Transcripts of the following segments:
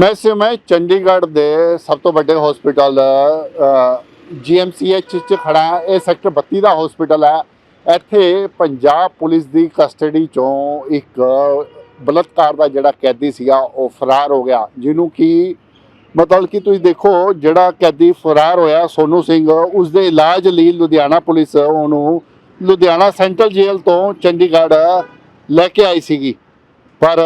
ਮੈਂ ਇਸ ਚੰਡੀਗੜ੍ਹ ਦੇ ਸਭ ਤੋਂ ਵੱਡੇ ਹਸਪੀਟਲ ਜੀਐਮਸੀਐਚ ਚ ਖੜਾ ਇਹ ਸੈਕਟਰ 32 ਦਾ ਹਸਪੀਟਲ ਹੈ। ਇੱਥੇ ਪੰਜਾਬ ਪੁਲਿਸ ਦੀ ਕਸਟਡੀ ਚੋਂ ਇੱਕ ਬਲਾਤਕਾਰ ਦਾ ਜਿਹੜਾ ਕੈਦੀ ਸੀਗਾ, ਉਹ ਫਰਾਰ ਹੋ ਗਿਆ। ਜਿਹਨੂੰ ਕਿ ਮਤਲਬ ਕਿ ਤੁਸੀਂ ਦੇਖੋ, ਜਿਹੜਾ ਕੈਦੀ ਫਰਾਰ ਹੋਇਆ, ਸੋਨੂ ਸਿੰਘ ਉਸ ਦੇ ਇਲਾਜ ਲਈ ਲੁਧਿਆਣਾ ਪੁਲਿਸ ਉਹਨੂੰ ਲੁਧਿਆਣਾ ਸੈਂਟਰਲ ਜੇਲ੍ਹ ਤੋਂ ਚੰਡੀਗੜ੍ਹ ਲੈ ਕੇ ਆਈ ਸੀਗੀ। ਪਰ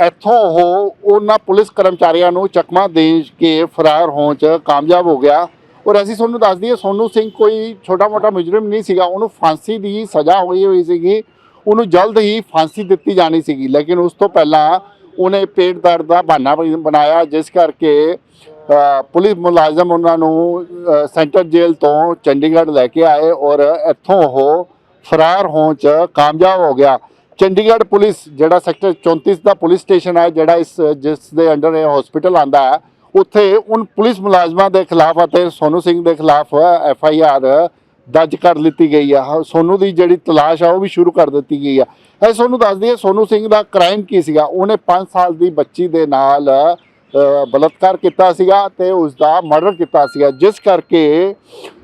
ਇੱਥੋਂ ਉਹ ਉਹਨਾਂ ਪੁਲਿਸ ਕਰਮਚਾਰੀਆਂ ਨੂੰ ਚਕਮਾ ਦੇ ਕੇ ਫਰਾਰ ਹੋਣ 'ਚ ਕਾਮਯਾਬ ਹੋ ਗਿਆ। ਔਰ ਅਸੀਂ ਤੁਹਾਨੂੰ ਦੱਸ ਦਈਏ ਸੋਨੂ ਸਿੰਘ ਕੋਈ ਛੋਟਾ-ਮੋਟਾ ਮੁਜਰਮ ਨਹੀਂ ਸੀਗਾ। ਉਹਨੂੰ ਫਾਂਸੀ ਦੀ ਸਜ਼ਾ ਹੋਈ ਹੋਈ ਸੀਗੀ। ਉਹਨੂੰ ਜਲਦ ਹੀ ਫਾਂਸੀ ਦਿੱਤੀ ਜਾਣੀ ਸੀਗੀ। ਲੇਕਿਨ ਉਸ ਤੋਂ ਪਹਿਲਾਂ ਉਹਨੇ ਪੇਟ ਦਰਦ ਦਾ ਬਹਾਨਾ ਬਣ- ਬਣਾਇਆ ਜਿਸ ਕਰਕੇ ਪੁਲਿਸ ਮੁਲਾਜ਼ਮ ਉਹਨਾਂ ਨੂੰ ਅ, ਸੈਂਟਰ ਜੇਲ੍ਹ ਤੋਂ ਚੰਡੀਗੜ੍ਹ ਲੈ ਕੇ ਆਏ ਔਰ ਇੱਥੋਂ ਉਹ ਫਰਾਰ ਹੋਣ 'ਚ ਕਾਮਯਾਬ ਹੋ ਗਿਆ। ਚੰਡੀਗੜ੍ਹ ਪੁਲਿਸ ਜਿਹੜਾ ਸੈਕਟਰ 34 ਦਾ ਪੁਲਿਸ ਸਟੇਸ਼ਨ ਹੈ ਜਿਹੜਾ ਇਸ ਜਿਸ ਦੇ ਅੰਡਰ ਇਹ ਹਸਪੀਟਲ ਆਂਦਾ ਹੈ ਉੱਥੇ ਉਨ ਪੁਲਿਸ ਮੁਲਾਜ਼ਮਾਂ ਦੇ ਖਿਲਾਫ ਅਤੇ ਸੋਨੂ ਸਿੰਘ ਦੇ ਖਿਲਾਫ ਐਫ ਆਈ ਆਰ ਦਰਜ ਕਰ ਲਿੱਤੀ ਗਈ ਆ। ਹ- ਸੋਨੂ ਦੀ ਜਿਹੜੀ ਤਲਾਸ਼ ਆ ਉਹ ਵੀ ਸ਼ੁਰੂ ਕਰ ਦਿੱਤੀ ਗਈ ਆ। ਇਹ ਸੋਨੂੰ ਦੱਸ ਦਈਏ ਸੋਨੂ ਸਿੰਘ ਦਾ ਕ੍ਰਾਈਮ ਕੀ ਸੀਗਾ? ਉਹਨੇ 5 ਸਾਲ ਦੀ ਬੱਚੀ ਦੇ ਨਾਲ ਅ, ਬਲਾਤਕਾਰ ਕੀਤਾ ਸੀਗਾ ਤੇ ਉਸ ਦਾ ਮਰਡਰ ਕੀਤਾ ਸੀਗਾ। ਜਿਸ ਕਰਕੇ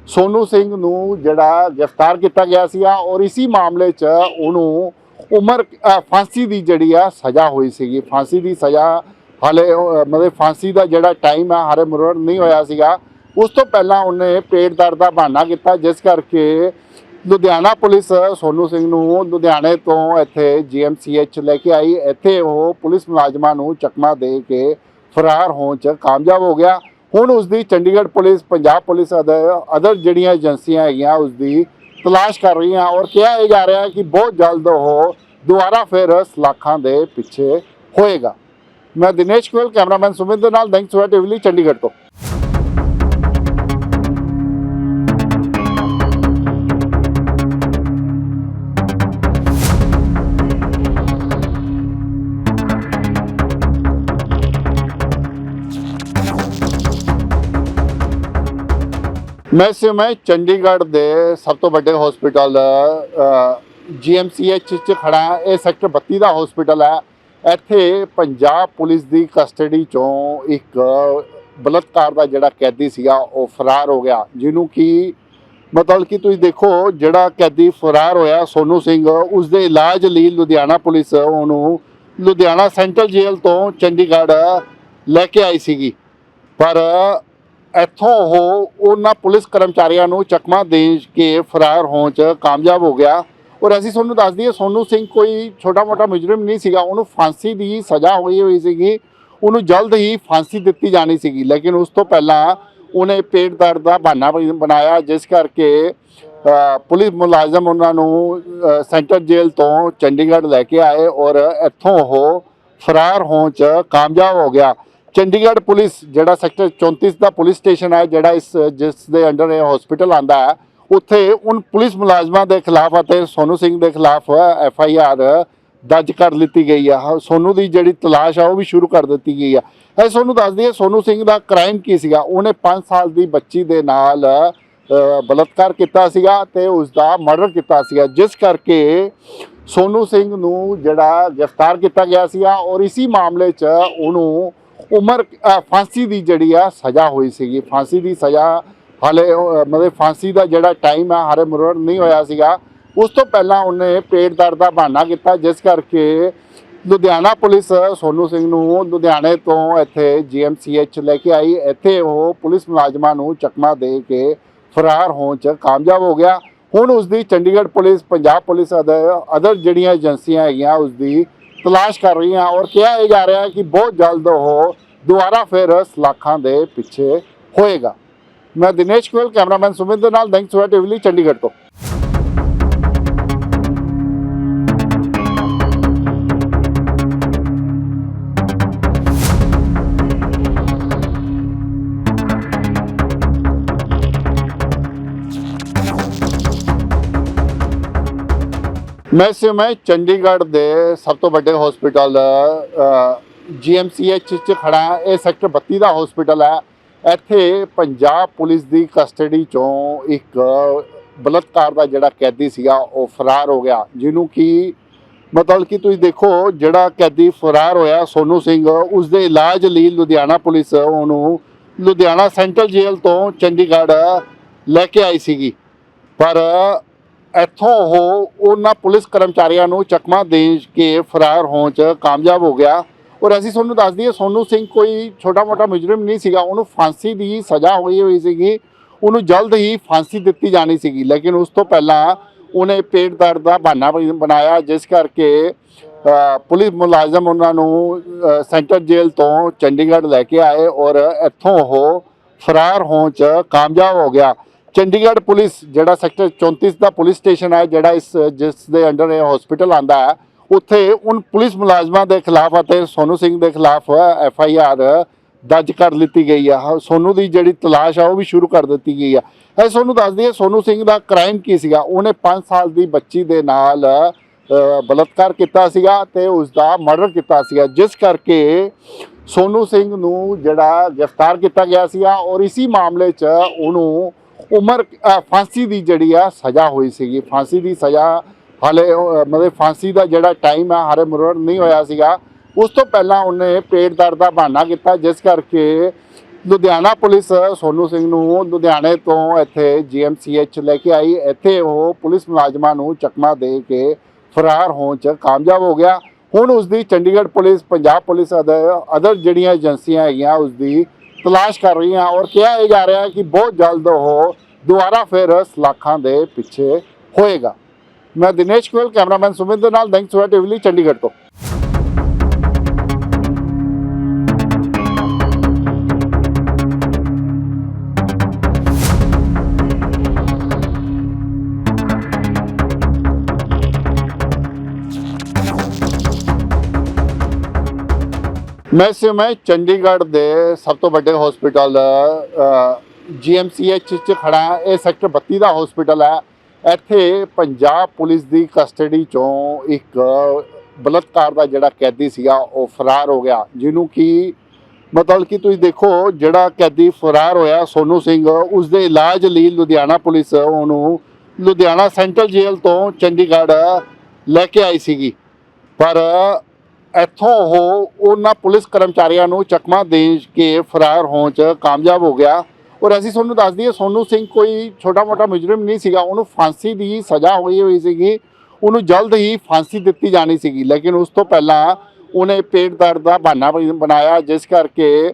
ਸੋਨੂ ਸਿੰਘ ਨੂੰ ਜਿਹੜਾ ਗ੍ਰਿਫਤਾਰ ਕੀਤਾ ਗਿਆ ਸੀਗਾ ਔਰ ਇਸੀ ਮਾਮਲੇ 'ਚ ਉਹਨੂੰ ਉਮਰ ਫਾਂਸੀ ਦੀ ਜਿਹੜੀ ਆ ਸਜ਼ਾ ਹੋਈ ਸੀਗੀ। ਫਾਂਸੀ ਦੀ ਸਜ਼ਾ ਹਾਲੇ ਮਤਲਬ ਫਾਂਸੀ ਦਾ ਜਿਹੜਾ ਟਾਈਮ ਆ ਹਾਰੇ ਮੁਰਰ ਨਹੀਂ ਹੋਇਆ ਸੀਗਾ। ਉਸ ਤੋਂ ਪਹਿਲਾਂ ਉਹਨੇ ਪੇਟ ਦਰਦ ਦਾ ਬਹਾਨਾ ਕੀਤਾ, ਜਿਸ ਕਰਕੇ ਲੁਧਿਆਣਾ ਪੁਲਿਸ ਸੋਨੂ ਸਿੰਘ ਨੂੰ ਲੁਧਿਆਣੇ ਤੋਂ ਇੱਥੇ ਜੀਐਮਸੀਐਚ ਲੈ ਕੇ ਆਈ। ਇੱਥੇ ਉਹ ਪੁਲਿਸ ਮੁਲਾਜ਼ਮਾਂ ਨੂੰ ਚਕਮਾ ਦੇ ਕੇ ਫਰਾਰ ਹੋਣ 'ਚ ਕਾਮਯਾਬ ਹੋ ਗਿਆ। ਹੁਣ ਉਸ ਦੀ Chandigarh police, Punjab police other other ਜਿਹੜੀਆਂ ਏਜੰਸੀਆਂ ਹੈਗੀਆਂ ਉਸ ਦੀ ਤਲਾਸ਼ ਕਰ ਰਹੀ ਹਾਂ ਔਰ ਕਿਹਾ ਇਹ ਜਾ ਰਿਹਾ ਹੈ ਕਿ ਬਹੁਤ ਜਲਦ ਉਹ ਦੁਬਾਰਾ ਫਿਰ ਸਲਾਖਾਂ ਦੇ ਪਿੱਛੇ ਹੋਏਗਾ। ਮੈਂ ਦਿਨੇਸ਼ ਗੋਇਲ, ਕੈਮਰਾਮੈਨ ਸੁਮਿਤ ਦੇ ਨਾਲ ਦੈਂਕ ਸਵੇਰ ਟੀਵੀ ਲਈ ਚੰਡੀਗੜ੍ਹ ਤੋਂ। ਮੈਂ ਇਸ ਚੰਡੀਗੜ੍ਹ ਦੇ ਸਭ ਤੋਂ ਵੱਡੇ ਹਸਪੀਟਲ ਜੀਐਮਸੀਐਚ ਚ ਖੜਾ ਇਹ ਸੈਕਟਰ 32 ਦਾ ਹਸਪੀਟਲ ਹੈ। ਇੱਥੇ ਪੰਜਾਬ ਪੁਲਿਸ ਦੀ ਕਸਟਡੀ ਚੋਂ ਇੱਕ ਬਲਾਤਕਾਰ ਦਾ ਜਿਹੜਾ ਕੈਦੀ ਸੀਗਾ, ਉਹ ਫਰਾਰ ਹੋ ਗਿਆ। ਜਿਹਨੂੰ ਕਿ ਮਤਲਬ ਕਿ ਤੁਸੀਂ ਦੇਖੋ, ਜਿਹੜਾ ਕੈਦੀ ਫਰਾਰ ਹੋਇਆ, ਸੋਨੂ ਸਿੰਘ ਉਸ ਦੇ ਇਲਾਜ ਲਈ ਲੁਧਿਆਣਾ ਪੁਲਿਸ ਉਹਨੂੰ ਲੁਧਿਆਣਾ ਸੈਂਟਰਲ ਜੇਲ੍ਹ ਤੋਂ ਚੰਡੀਗੜ੍ਹ ਲੈ ਕੇ ਆਈ ਸੀਗੀ। ਪਰ ਇੱਥੋਂ ਉਹ ਉਹਨਾਂ ਪੁਲਿਸ ਕਰਮਚਾਰੀਆਂ ਨੂੰ ਚਕਮਾ ਦੇ ਕੇ ਫਰਾਰ ਹੋਣ 'ਚ ਕਾਮਯਾਬ ਹੋ ਗਿਆ। ਔਰ ਅਸੀਂ ਤੁਹਾਨੂੰ ਦੱਸ ਦਈਏ ਸੋਨੂ ਸਿੰਘ ਕੋਈ ਛੋਟਾ-ਮੋਟਾ ਮੁਜਰਮ ਨਹੀਂ ਸੀਗਾ। ਉਹਨੂੰ ਫਾਂਸੀ ਦੀ ਸਜ਼ਾ ਹੋਈ ਹੋਈ ਸੀਗੀ। ਉਹਨੂੰ ਜਲਦ ਹੀ ਫਾਂਸੀ ਦਿੱਤੀ ਜਾਣੀ ਸੀਗੀ। ਲੇਕਿਨ ਉਸ ਤੋਂ ਪਹਿਲਾਂ ਉਹਨੇ ਪੇਟ ਦਰਦ ਦਾ ਬਹਾਨਾ ਬਣ- ਬਣਾਇਆ ਜਿਸ ਕਰਕੇ ਪੁਲਿਸ ਮੁਲਾਜ਼ਮ ਉਹਨਾਂ ਨੂੰ ਅ, ਸੈਂਟਰ ਜੇਲ੍ਹ ਤੋਂ ਚੰਡੀਗੜ੍ਹ ਲੈ ਕੇ ਆਏ ਔਰ ਇੱਥੋਂ ਉਹ ਫਰਾਰ ਹੋਣ 'ਚ ਕਾਮਯਾਬ ਹੋ ਗਿਆ। ਚੰਡੀਗੜ੍ਹ ਪੁਲਿਸ ਜਿਹੜਾ ਸੈਕਟਰ 34 ਦਾ ਪੁਲਿਸ ਸਟੇਸ਼ਨ ਹੈ ਜਿਹੜਾ ਇਸ ਜਿਸ ਦੇ ਅੰਡਰ ਇਹ ਹਸਪੀਟਲ ਆਂਦਾ ਹੈ ਉੱਥੇ ਉਨ ਪੁਲਿਸ ਮੁਲਾਜ਼ਮਾਂ ਦੇ ਖਿਲਾਫ ਅਤੇ ਸੋਨੂ ਸਿੰਘ ਦੇ ਖਿਲਾਫ ਐਫ ਆਈ ਆਰ ਦਰਜ ਕਰ ਲਿੱਤੀ ਗਈ ਆ। ਹ- ਸੋਨੂ ਦੀ ਜਿਹੜੀ ਤਲਾਸ਼ ਆ ਉਹ ਵੀ ਸ਼ੁਰੂ ਕਰ ਦਿੱਤੀ ਗਈ ਆ। ਇਹ ਸੋਨੂੰ ਦੱਸ ਦਈਏ ਸੋਨੂ ਸਿੰਘ ਦਾ ਕ੍ਰਾਈਮ ਕੀ ਸੀਗਾ? ਉਹਨੇ 5 ਸਾਲ ਦੀ ਬੱਚੀ ਦੇ ਨਾਲ ਅ, ਬਲਾਤਕਾਰ ਕੀਤਾ ਸੀਗਾ ਤੇ ਉਸ ਦਾ ਮਰਡਰ ਕੀਤਾ ਸੀਗਾ। ਜਿਸ ਕਰਕੇ ਸੋਨੂ ਸਿੰਘ ਨੂੰ ਜਿਹੜਾ ਗ੍ਰਿਫਤਾਰ ਕੀਤਾ ਗਿਆ ਸੀਗਾ ਔਰ ਇਸੀ ਮਾਮਲੇ 'ਚ ਉਹਨੂੰ ਉਮਰ ਫਾਂਸੀ ਦੀ ਜਿਹੜੀ ਆ ਸਜ਼ਾ ਹੋਈ ਸੀਗੀ। ਫਾਂਸੀ ਦੀ ਸਜ਼ਾ ਹਾਲੇ ਮਤਲਬ ਫਾਂਸੀ ਦਾ ਜਿਹੜਾ ਟਾਈਮ ਆ ਹਾਰੇ ਮੁਰਰ ਨਹੀਂ ਹੋਇਆ ਸੀਗਾ। ਉਸ ਤੋਂ ਪਹਿਲਾਂ ਉਹਨੇ ਪੇਟ ਦਰਦ ਦਾ ਬਹਾਨਾ ਕੀਤਾ, ਜਿਸ ਕਰਕੇ ਲੁਧਿਆਣਾ ਪੁਲਿਸ ਸੋਨੂ ਸਿੰਘ ਨੂੰ ਲੁਧਿਆਣੇ ਤੋਂ ਇੱਥੇ ਜੀਐਮਸੀਐਚ ਲੈ ਕੇ ਆਈ। ਇੱਥੇ ਉਹ ਪੁਲਿਸ ਮੁਲਾਜ਼ਮਾਂ ਨੂੰ ਚਕਮਾ ਦੇ ਕੇ ਫਰਾਰ ਹੋਣ 'ਚ ਕਾਮਯਾਬ ਹੋ ਗਿਆ। ਹੁਣ ਉਸ ਦੀ Chandigarh police, Punjab police other other ਜਿਹੜੀਆਂ ਏਜੰਸੀਆਂ ਹੈਗੀਆਂ ਉਸ ਦੀ ਤਲਾਸ਼ ਕਰ ਰਹੀਆਂ ਔਰ ਕਿਹਾ ਇਹ ਜਾ ਰਿਹਾ ਕਿ ਬਹੁਤ ਜਲਦ ਉਹ ਦੁਬਾਰਾ ਫਿਰ ਸਲਾਖਾਂ ਦੇ ਪਿੱਛੇ ਹੋਏਗਾ। ਮੈਂ ਦਿਨੇਸ਼ ਗੋਇਲ, ਕੈਮਰਾਮੈਨ ਸੁਮਿਤ ਦੇ ਨਾਲ ਦੈਂਕ ਸਵੇਰ ਟੀਵੀ ਚੰਡੀਗੜ੍ਹ ਤੋਂ। ਮੈਂ ਇਸ ਸਮੇਂ ਚੰਡੀਗੜ੍ਹ ਦੇ ਸਭ ਤੋਂ ਵੱਡੇ ਹਸਪੀਟਲ ਜੀਐਮਸੀਐਚ ਚ ਖੜਾ ਹਾਂ। ਇਹ ਸੈਕਟਰ 32 ਦਾ ਹਸਪੀਟਲ ਹੈ। ਇੱਥੇ ਪੰਜਾਬ ਪੁਲਿਸ ਦੀ ਕਸਟਡੀ ਚੋਂ ਇੱਕ ਬਲਾਤਕਾਰ ਦਾ ਜਿਹੜਾ ਕੈਦੀ ਸੀਗਾ, ਉਹ ਫਰਾਰ ਹੋ ਗਿਆ। ਜਿਹਨੂੰ ਕਿ ਮਤਲਬ ਕਿ ਤੁਸੀਂ ਦੇਖੋ, ਜਿਹੜਾ ਕੈਦੀ ਫਰਾਰ ਹੋਇਆ, ਸੋਨੂ ਸਿੰਘ ਉਸ ਦੇ ਇਲਾਜ ਲਈ ਲੁਧਿਆਣਾ ਪੁਲਿਸ ਉਹਨੂੰ ਲੁਧਿਆਣਾ ਸੈਂਟਰਲ ਜੇਲ੍ਹ ਤੋਂ ਚੰਡੀਗੜ੍ਹ ਲੈ ਕੇ ਆਈ ਸੀਗੀ। ਪਰ ਇੱਥੋਂ ਉਹ ਉਹਨਾਂ ਪੁਲਿਸ ਕਰਮਚਾਰੀਆਂ ਨੂੰ ਚਕਮਾ ਦੇ ਕੇ ਫਰਾਰ ਹੋਣ 'ਚ ਕਾਮਯਾਬ ਹੋ ਗਿਆ। ਔਰ ਅਸੀਂ ਤੁਹਾਨੂੰ ਦੱਸ ਦਈਏ ਸੋਨੂ ਸਿੰਘ ਕੋਈ ਛੋਟਾ-ਮੋਟਾ ਮੁਜਰਮ ਨਹੀਂ ਸੀਗਾ। ਉਹਨੂੰ ਫਾਂਸੀ ਦੀ ਸਜ਼ਾ ਹੋਈ ਹੋਈ ਸੀਗੀ। ਉਹਨੂੰ ਜਲਦ ਹੀ ਫਾਂਸੀ ਦਿੱਤੀ ਜਾਣੀ ਸੀਗੀ। ਲੇਕਿਨ ਉਸ ਤੋਂ ਪਹਿਲਾਂ ਉਹਨੇ ਪੇਟ ਦਰਦ ਦਾ ਬਹਾਨਾ ਬਣਾਇਆ ਜਿਸ ਕਰਕੇ ਪੁਲਿਸ ਮੁਲਾਜ਼ਮ ਉਹਨਾਂ ਨੂੰ ਅ, ਸੈਂਟਰ ਜੇਲ੍ਹ ਤੋਂ ਚੰਡੀਗੜ੍ਹ ਲੈ ਕੇ ਆਏ ਔਰ ਇੱਥੋਂ ਉਹ ਫਰਾਰ ਹੋਣ 'ਚ ਕਾਮਯਾਬ ਹੋ ਗਿਆ। ਚੰਡੀਗੜ੍ਹ ਪੁਲਿਸ ਜਿਹੜਾ ਸੈਕਟਰ 34 ਦਾ ਪੁਲਿਸ ਸਟੇਸ਼ਨ ਹੈ ਜਿਹੜਾ ਇਸ ਜਿਸ ਦੇ ਅੰਡਰ ਇਹ ਹਸਪੀਟਲ ਆਂਦਾ ਹੈ ਉੱਥੇ ਉਨ ਪੁਲਿਸ ਮੁਲਾਜ਼ਮਾਂ ਦੇ ਖਿਲਾਫ ਅਤੇ ਸੋਨੂ ਸਿੰਘ ਦੇ ਖਿਲਾਫ ਐਫ ਆਈ ਆਰ ਦਰਜ ਕਰ ਲਿੱਤੀ ਗਈ ਆ। ਹ- ਸੋਨੂ ਦੀ ਜਿਹੜੀ ਤਲਾਸ਼ ਆ ਉਹ ਵੀ ਸ਼ੁਰੂ ਕਰ ਦਿੱਤੀ ਗਈ ਆ। ਇਹ ਸੋਨੂੰ ਦੱਸ ਦਈਏ ਸੋਨੂ ਸਿੰਘ ਦਾ ਕ੍ਰਾਈਮ ਕੀ ਸੀਗਾ? ਉਹਨੇ 5 ਸਾਲ ਦੀ ਬੱਚੀ ਦੇ ਨਾਲ ਅ, ਬਲਾਤਕਾਰ ਕੀਤਾ ਸੀਗਾ ਤੇ ਉਸ ਦਾ ਮਰਡਰ ਕੀਤਾ ਸੀਗਾ। ਜਿਸ ਕਰਕੇ ਸੋਨੂ ਸਿੰਘ ਨੂੰ ਜਿਹੜਾ ਗ੍ਰਿਫਤਾਰ ਕੀਤਾ ਗਿਆ ਸੀਗਾ ਔਰ ਇਸੀ ਮਾਮਲੇ 'ਚ ਉਹਨੂੰ ਉਮਰ ਫਾਂਸੀ ਦੀ ਜਿਹੜੀ ਆ ਸਜ਼ਾ ਹੋਈ ਸੀਗੀ। ਫਾਂਸੀ ਦੀ ਸਜ਼ਾ ਹਾਲੇ ਉਹ, ਮਤਲਬ ਫਾਂਸੀ ਦਾ ਜਿਹੜਾ ਟਾਈਮ ਆ ਹਰੇ ਮੁਰਰ ਨਹੀਂ ਹੋਇਆ ਸੀਗਾ। ਉਸ ਤੋਂ ਪਹਿਲਾਂ ਉਹਨੇ ਪੇਟ ਦਰਦ ਦਾ ਬਹਾਨਾ ਕੀਤਾ ਜਿਸ ਕਰਕੇ ਲੁਧਿਆਣਾ ਪੁਲਿਸ ਸੋਨੂ ਸਿੰਘ ਨੂੰ ਲੁਧਿਆਣੇ ਤੋਂ ਇੱਥੇ ਜੀਐਮਸੀਐਚ ਲੈ ਕੇ ਆਈ। ਇੱਥੇ ਉਹ ਪੁਲਿਸ ਮੁਲਾਜ਼ਮਾਂ ਨੂੰ ਚਕਮਾ ਦੇ ਕੇ ਫਰਾਰ ਹੋਣ 'ਚ ਕਾਮਯਾਬ ਹੋ ਗਿਆ। ਹੁਣ ਉਸ ਦੀ Chandigarh police Punjab police other other ਜਿਹੜੀਆਂ ਏਜੰਸੀਆਂ ਹੈਗੀਆਂ ਉਸ ਦੀ ਤਲਾਸ਼ ਕਰ ਰਹੀਆਂ ਔਰ ਕਿਹਾ ਇਹ ਜਾ ਰਿਹਾ ਕਿ ਬਹੁਤ ਜਲਦ ਉਹ ਦੁਬਾਰਾ ਫਿਰ ਸਲਾਖਾਂ ਦੇ ਪਿੱਛੇ ਹੋਏਗਾ। ਮੈਂ ਦਿਨੇਸ਼ ਗੋਇਲ, ਕੈਮਰਾਮੈਨ ਸੁਮਿਤ ਦੇ ਨਾਲ ਦੈਂਕ ਸਵੇਰ ਟੀਵੀ ਲਈ ਚੰਡੀਗੜ੍ਹ ਤੋਂ। ਮੈਂ ਸਮੇਂ ਚੰਡੀਗੜ੍ਹ ਦੇ ਸਭ ਤੋਂ ਵੱਡੇ ਹਸਪੀਟਲ ਜੀਐਮਸੀਐਚ ਚ ਖੜਾ ਇਹ ਸੈਕਟਰ 32 ਦਾ ਹਸਪੀਟਲ ਹੈ। ਇੱਥੇ ਪੰਜਾਬ ਪੁਲਿਸ ਦੀ ਕਸਟਡੀ ਚੋਂ ਇੱਕ ਬਲਾਤਕਾਰ ਦਾ ਜਿਹੜਾ ਕੈਦੀ ਸੀਗਾ, ਉਹ ਫਰਾਰ ਹੋ ਗਿਆ। ਜਿਹਨੂੰ ਕਿ ਮਤਲਬ ਕਿ ਤੁਸੀਂ ਦੇਖੋ, ਜਿਹੜਾ ਕੈਦੀ ਫਰਾਰ ਹੋਇਆ, ਸੋਨੂ ਸਿੰਘ ਉਸ ਦੇ ਇਲਾਜ ਲਈ ਲੁਧਿਆਣਾ ਪੁਲਿਸ ਉਹਨੂੰ ਲੁਧਿਆਣਾ ਸੈਂਟਰਲ ਜੇਲ੍ਹ ਤੋਂ ਚੰਡੀਗੜ੍ਹ ਲੈ ਕੇ ਆਈ ਸੀਗੀ। ਪਰ ਇੱਥੋਂ ਉਹ ਉਹਨਾਂ ਪੁਲਿਸ ਕਰਮਚਾਰੀਆਂ ਨੂੰ ਚਕਮਾ ਦੇ ਕੇ ਫਰਾਰ ਹੋਣ 'ਚ ਕਾਮਯਾਬ ਹੋ ਗਿਆ। ਔਰ ਅਸੀਂ ਤੁਹਾਨੂੰ ਦੱਸ ਦਈਏ ਸੋਨੂ ਸਿੰਘ ਕੋਈ ਛੋਟਾ-ਮੋਟਾ ਮੁਜਰਮ ਨਹੀਂ ਸੀਗਾ। ਉਹਨੂੰ ਫਾਂਸੀ ਦੀ ਸਜ਼ਾ ਹੋਈ ਹੋਈ ਸੀਗੀ। ਉਹਨੂੰ ਜਲਦ ਹੀ ਫਾਂਸੀ ਦਿੱਤੀ ਜਾਣੀ ਸੀਗੀ। ਲੇਕਿਨ ਉਸ ਤੋਂ ਪਹਿਲਾਂ ਉਹਨੇ ਪੇਟ ਦਰਦ ਦਾ ਬਹਾਨਾ ਬਣ- ਬਣਾਇਆ ਜਿਸ ਕਰਕੇ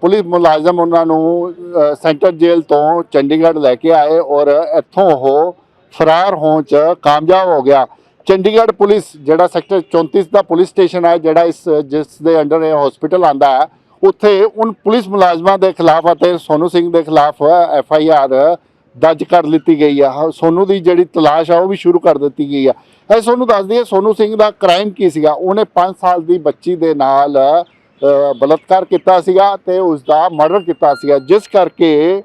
ਪੁਲਿਸ ਮੁਲਾਜ਼ਮ ਉਹਨਾਂ ਨੂੰ ਅ, ਸੈਂਟਰ ਜੇਲ੍ਹ ਤੋਂ ਚੰਡੀਗੜ੍ਹ ਲੈ ਕੇ ਆਏ ਔਰ ਇੱਥੋਂ ਉਹ ਫਰਾਰ ਹੋਣ 'ਚ ਕਾਮਯਾਬ ਹੋ ਗਿਆ। ਚੰਡੀਗੜ੍ਹ ਪੁਲਿਸ ਜਿਹੜਾ ਸੈਕਟਰ 34 ਦਾ ਪੁਲਿਸ ਸਟੇਸ਼ਨ ਹੈ ਜਿਹੜਾ ਇਸ ਜਿਸ ਦੇ ਅੰਡਰ ਇਹ ਹਸਪੀਟਲ ਆਂਦਾ ਹੈ ਉੱਥੇ ਉਨ ਪੁਲਿਸ ਮੁਲਾਜ਼ਮਾਂ ਦੇ ਖਿਲਾਫ ਅਤੇ ਸੋਨੂ ਸਿੰਘ ਦੇ ਖਿਲਾਫ ਐਫ ਆਈ ਆਰ ਦਰਜ ਕਰ ਲਿੱਤੀ ਗਈ ਆ। ਹ- ਸੋਨੂ ਦੀ ਜਿਹੜੀ ਤਲਾਸ਼ ਆ ਉਹ ਵੀ ਸ਼ੁਰੂ ਕਰ ਦਿੱਤੀ ਗਈ ਆ। ਇਹ ਸੋਨੂੰ ਦੱਸ ਦਈਏ ਸੋਨੂ ਸਿੰਘ ਦਾ ਕ੍ਰਾਈਮ ਕੀ ਸੀਗਾ? ਉਹਨੇ 5 ਸਾਲ ਦੀ ਬੱਚੀ ਦੇ ਨਾਲ ਅ, ਬਲਾਤਕਾਰ ਕੀਤਾ ਸੀਗਾ ਤੇ ਉਸ ਦਾ ਮਰਡਰ ਕੀਤਾ ਸੀਗਾ। ਜਿਸ ਕਰਕੇ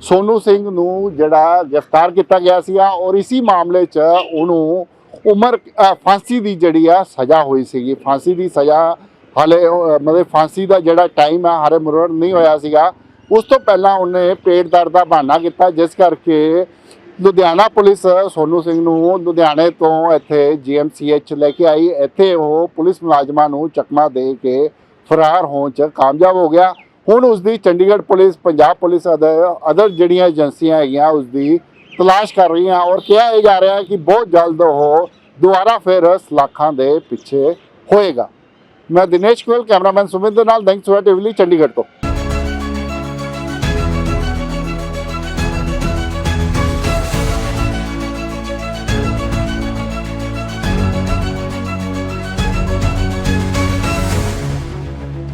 ਸੋਨੂ ਸਿੰਘ ਨੂੰ ਜਿਹੜਾ ਗ੍ਰਿਫਤਾਰ ਕੀਤਾ ਗਿਆ ਸੀਗਾ ਔਰ ਇਸੀ ਮਾਮਲੇ 'ਚ ਉਹਨੂੰ ਉਮਰ ਫਾਂਸੀ ਦੀ ਜਿਹੜੀ ਆ ਸਜ਼ਾ ਹੋਈ ਸੀਗੀ। ਫਾਂਸੀ ਦੀ ਸਜ਼ਾ ਹਾਲੇ ਉਹ, ਮਤਲਬ ਫਾਂਸੀ ਦਾ ਜਿਹੜਾ ਟਾਈਮ ਆ ਹਰੇ ਮੁਰਰ ਨਹੀਂ ਹੋਇਆ ਸੀਗਾ। ਉਸ ਤੋਂ ਪਹਿਲਾਂ ਉਹਨੇ ਪੇਟ ਦਰਦ ਦਾ ਬਹਾਨਾ ਕੀਤਾ ਜਿਸ ਕਰਕੇ ਲੁਧਿਆਣਾ ਪੁਲਿਸ ਸੋਨੂ ਸਿੰਘ ਨੂੰ ਲੁਧਿਆਣੇ ਤੋਂ ਇੱਥੇ ਜੀਐਮਸੀਐਚ ਲੈ ਕੇ ਆਈ। ਇੱਥੇ ਉਹ ਪੁਲਿਸ ਮੁਲਾਜ਼ਮਾਂ ਨੂੰ ਚਕਮਾ ਦੇ ਕੇ ਫਰਾਰ ਹੋਣ 'ਚ ਕਾਮਯਾਬ ਹੋ ਗਿਆ। ਹੁਣ ਉਸ ਦੀ Chandigarh police Punjab police other other ਜਿਹੜੀਆਂ ਏਜੰਸੀਆਂ ਹੈਗੀਆਂ ਉਸ ਦੀ ਤਲਾਸ਼ ਕਰ ਰਹੀਆਂ ਔਰ ਕਿਹਾ ਇਹ ਜਾ ਰਿਹਾ ਕਿ ਬਹੁਤ ਜਲਦ ਉਹ ਦੁਬਾਰਾ ਫਿਰ ਸਲਾਖਾਂ ਦੇ ਪਿੱਛੇ ਹੋਏਗਾ। ਮੈਂ ਦਿਨੇਸ਼ ਗੋਇਲ ਕੈਮਰਾਮੈਨ ਸੁਮਿਤ ਦੇ ਨਾਲ ਦੈਂਕ ਸਵੇਰ ਟੀਵੀ ਲਈ ਚੰਡੀਗੜ੍ਹ ਤੋਂ।